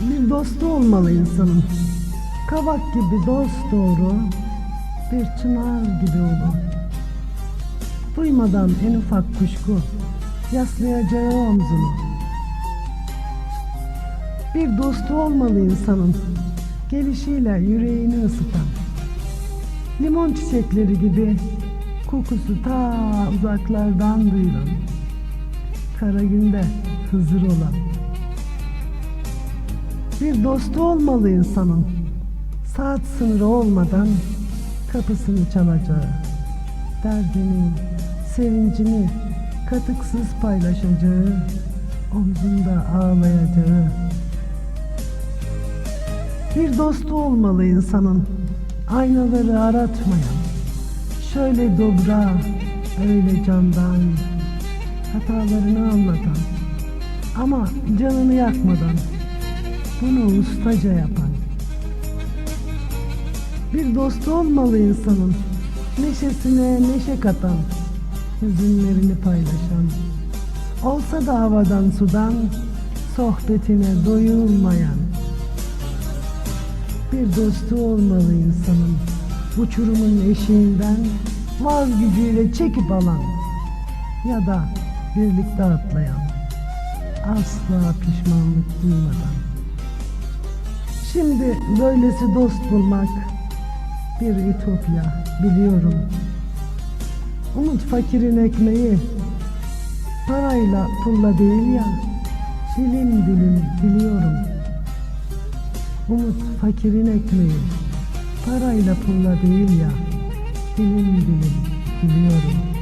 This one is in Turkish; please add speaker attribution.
Speaker 1: Bir dostu olmalı insanın. Kavak gibi dost doğru, bir çınar gibi olur. Duymadan en ufak kuşku, yaslayacağı omzunu. Bir dostu olmalı insanın, gelişiyle yüreğini ısıtan. Limon çiçekleri gibi kokusu ta uzaklardan duyulan. Kara günde Hızır olan. Bir dostu olmalı insanın. Saat sınırı olmadan kapısını çalacağı. Derdini, sevincini katıksız paylaşacağı. Omzunda ağlayacağı. Bir dostu olmalı insanın. Aynaları aratmayan. Şöyle dobra, öyle candan. Hatalarını anlatan. Ama canını yakmadan bunu ustaca yapan. Bir dostu olmalı insanın. Neşesine neşe katan, hüzünlerini paylaşan. Olsa da havadan sudan, sohbetine doyulmayan. Bir dostu olmalı insanın. Uçurumun eşiğinden vaz gücüyle çekip alan ya da birlikte atlayan. Asla pişmanlık duymadan. Şimdi böylesi dost bulmak bir ütopya biliyorum. Umut fakirin ekmeği parayla pulla değil ya dilim dilim biliyorum. Umut fakirin ekmeği parayla pulla değil ya dilim dilim biliyorum.